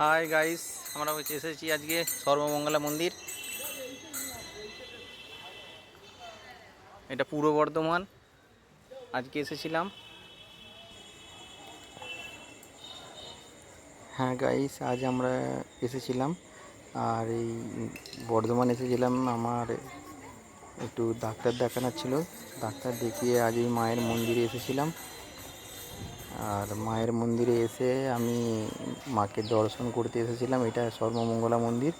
Hi guys আমরা এসেছি আজকে সর্বমঙ্গলা মন্দির। এটা পূর্ব বর্ধমান। আজকে এসেছিলাম। হ্যাঁ গাইস আজ আমরা এসেছিলাম। আর এই বর্ধমান এসেছিলাম আমার একটু ডাক্তার দেখানোর ছিল। ডাক্তার দেখিয়ে আজ এই মায়ের মন্দিরে এসেছিলাম। আর মায়ের মন্দিরে এসে আমি মাকে দর্শন করতে এসেছিলাম। এটা সর্বমঙ্গলা মন্দির।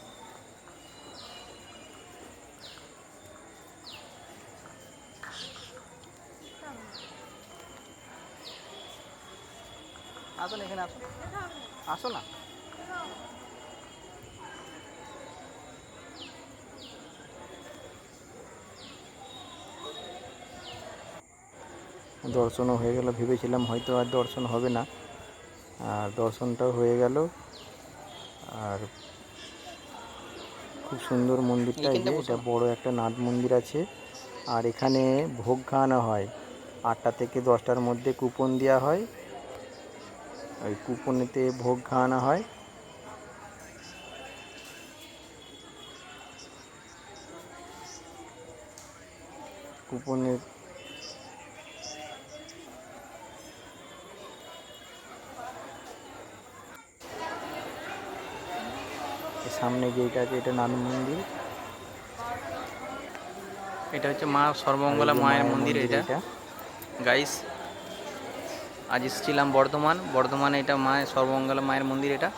আসো না এখানে আসো আসো না। দর্শনও হয়ে গেল, ভেবেছিলাম হয়তো আর দর্শন হবে না। আর দর্শনটাও হয়ে গেল। আর খুব সুন্দর মন্দিরটা এই যে, এটা বড় একটা নাট মন্দির আছে। আর এখানে ভোগ খাওয়ানো হয়। আটটা থেকে দশটার মধ্যে কুপন দেওয়া হয়। ওই কুপনেতে ভোগ খাওয়ানো হয়। কুপনের সামনে যেটা আছে এটা নাট মন্দির। এটা হচ্ছে মা সর্বমঙ্গলা মায়ের মন্দির এটা। গাইস আজ এসেছিলাম বর্ধমান। বর্ধমানে এটা মায়ের সর্বমঙ্গলা মায়ের মন্দির এটা।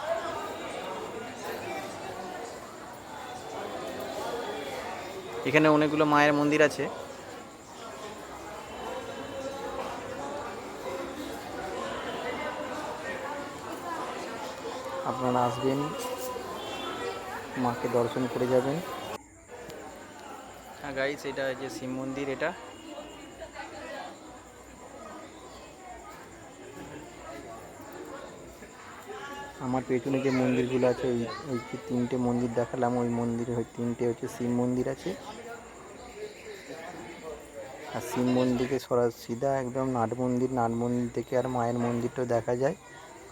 এখানে অনেকগুলো মায়ের মন্দির আছে। আপনারা আসবেন। মাকে দর্শন করে যাবেন। হ্যাঁ গাইস এটা হচ্ছে শিব মন্দির এটা। আমার পেছনে যে মন্দিরগুলো আছে ওই ওই যে তিনটে মন্দির দেখালাম ওই মন্দিরে ওই তিনটে হচ্ছে শিব মন্দির আছে। আর শিব মন্দিরে সরা সিধা একদম নাট মন্দির নাট মন্দির থেকে আর মায়ের মন্দিরটাও দেখা যায়।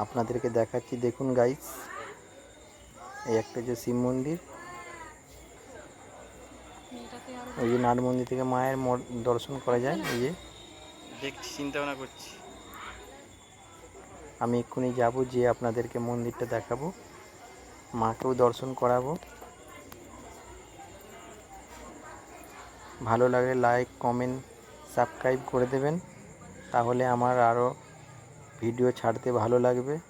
আপনাদেরকে দেখাচ্ছি দেখুন গাইস এই একটা যে শিব মন্দির ওই যে নাট মন্দির থেকে মায়ের ম- দর্শন করা যায় এই যে। দেখছি চিন্তা ভাবনা করছি। আমি এক্ষুনি যাব যে আপনাদেরকে মন্দিরটা দেখাবো মাকেও দর্শন করাবো। ভালো লাগলে লাইক কমেন্ট সাবস্ক্রাইব করে দেবেন তাহলে আমার আরও ভিডিও ছাড়তে ভালো লাগবে।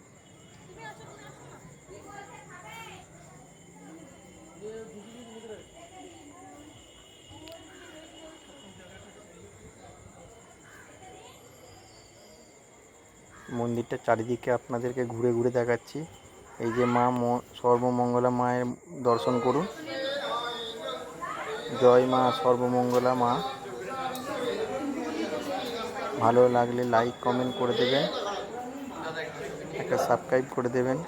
মন্দিরটা চারিদিকে আপনাদেরকে ঘুরে ঘুরে দেখাচ্ছি। এই যে মা সর্বমঙ্গলা মায়ের দর্শন করুন। জয় মা, সর্বমঙ্গলা মা। ভালো লাগলে লাইক কমেন্ট করে দেবেন। একটা সাবস্ক্রাইব করে দেবেন।